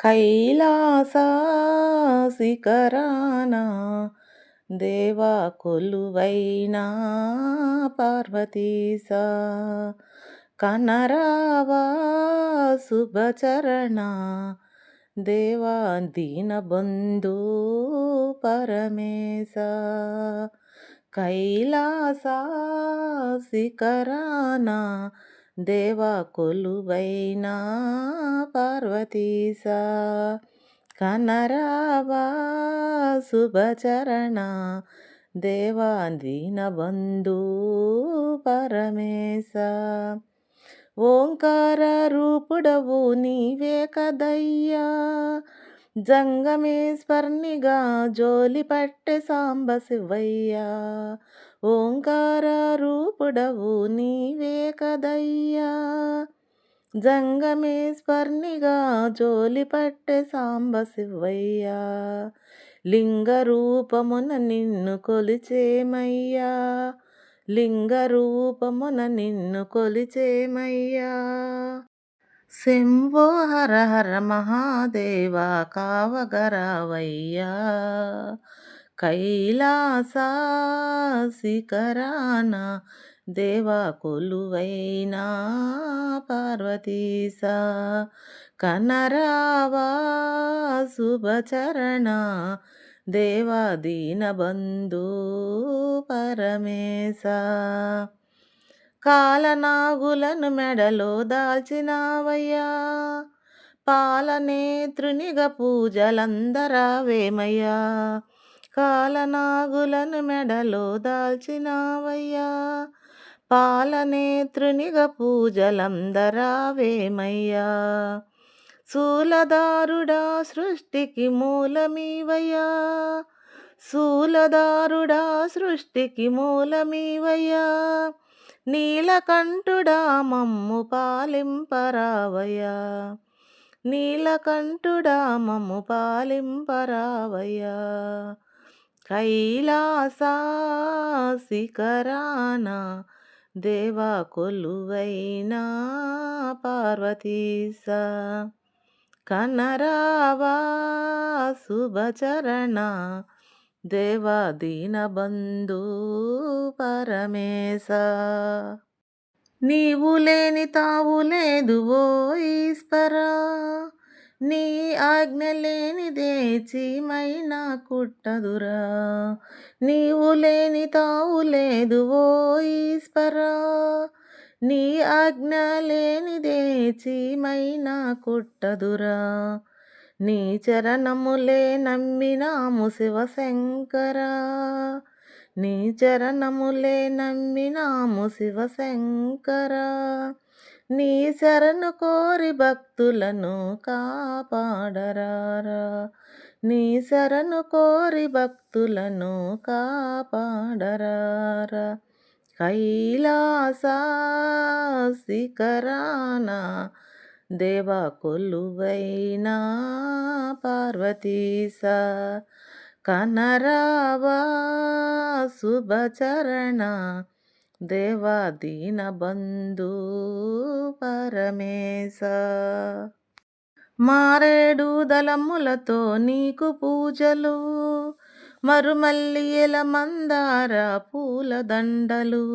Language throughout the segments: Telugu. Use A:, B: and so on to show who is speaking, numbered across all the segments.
A: కైలాస దేవా కొలువైనా పార్వతీసా. కనరావా శుభచరణ దేవా దీనబంధు పరమేశ. కైలాస శిఖరాన దేవా కొలువైనా పార్వతీస కనరావా శుభచరణ. దేవా దీనబంధు పరమేశ ఓంకార రూపుడవు నీవే కదయ్యా. జంగమేశ్వర్నిగా జోలి పట్టె సాంబ శివయ్యా. ఓంకార రూపుడవు నీవే కదయ్యా. జంగమేశ్వర్నిగా జోలి పట్టె సాంబ శివయ్యా. లింగ రూపమున నిన్ను కొలిచేమయ్యా. లింగ రూపమున నిన్ను కొలిచేమయ్యా. శంభో హర హర మహాదేవా కావగరావయ్యా. కైలాసాశిఖరాన దేవా కొలువైనా పార్వతీస. కనరావా శుభచరణ దేవా దీనబంధు పరమేశ. కాలనాగులను మెడలో దాల్చినావయ్యా. పాలనేత్రునిగ పూజలందరావేమయ్యా కాలనాగులను మెడలో దాల్చినావయ్యా. పాలనేత్రునిగ పూజలందరావేమయ్యా. శూలదారుడా సృష్టికి మూలమీవయ్యా. శూలదారుడా సృష్టికి మూలమీవయ్యా. నీలకంఠుడా మమ్ము పాలింపరావయ్యా. నీలకంఠుడా మమ్ము పాలింపరావయ్యా. కైలాసాశిఖరాన దేవా కొలువైనా పార్వతీస కనరావా శుభచరణ దేవా దీనబంధు పరమేశ. నీవు లేని తావు లేదు ఓ ఈశ్వరా. నీ ఆజ్ఞ లేనిదే చీమైనా కుట్టదురా. నీవు లేని తావు లేదు ఓ ఈశ్వరా. నీ ఆజ్ఞ లేనిదే చీమైనా కుట్టదురా. నీ చరణములే నమ్మినాము శివశంకరా. నీ చరణములే నమ్మినాము శివశంకరా. నీ శరణు కోరి భక్తులను కాపాడరారా. నీ శరణు కోరి భక్తులను కాపాడరారా. కైలాస శిఖరాన దేవా కొలువైనా పార్వతీస. కనరావా శుభచరణ దేవాదీన బంధు పరమేశ. మారేడు దళములతో నీకు పూజలు మరుమల్లియల మందార పూల దండలు.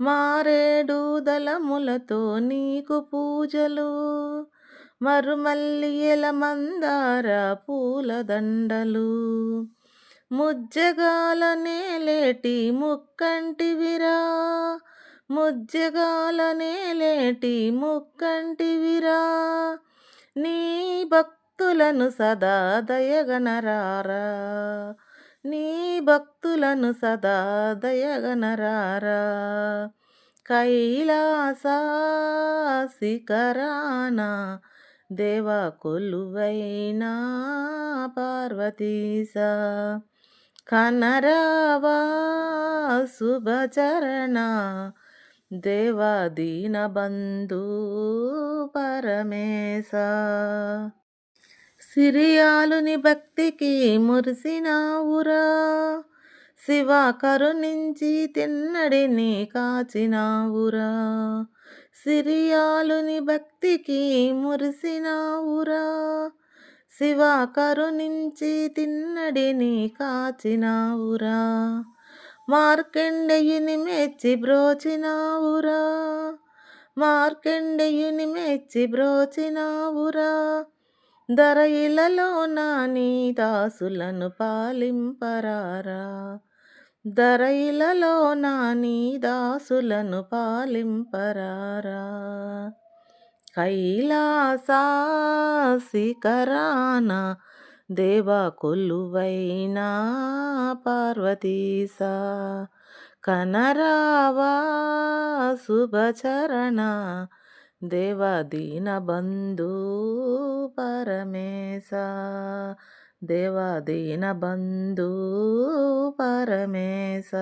A: మారేడు దళములతో నీకు పూజలు మరుమల్లియల మందార పూల దండలు. ముజ్జగాల నేలేటి ముక్కంటివిరా. ముజ్జగాల నేలేటి ముక్కంటివిరా. నీ భక్తులను సదా దయగనరారా. నీ భక్తులను సదా దయగనరారా. కైలాస శిఖరాన దేవా కొలువైనా పార్వతీసా. కనరావా శుభచరణ దేవా దీనబంధు పరమేశ. సిరియాలుని భక్తికి మురిసినావురా శివ కరుణించి తిన్నడిని కాచినావురా. సిరియాలుని భక్తికి మురిసినావురా శివ కరుణించి తిన్నడిని కాచినావురా. మార్కండయుని మెచ్చి బ్రోచినావురా. మార్కండయుని మెచ్చి బ్రోచినావురా. ధర ఇలలో నా నీ దాసులను పాలింపరారా. ధర ఇలలో నా నీ దాసులను పాలింపరారా. కైలాసాశిఖరాన దేవా కొల్లువైనా పార్వతీస. కనరావా శుభచరణ దేవా దీన బంధు పరమేశ. దేవా దీన బంధు పరమేశ.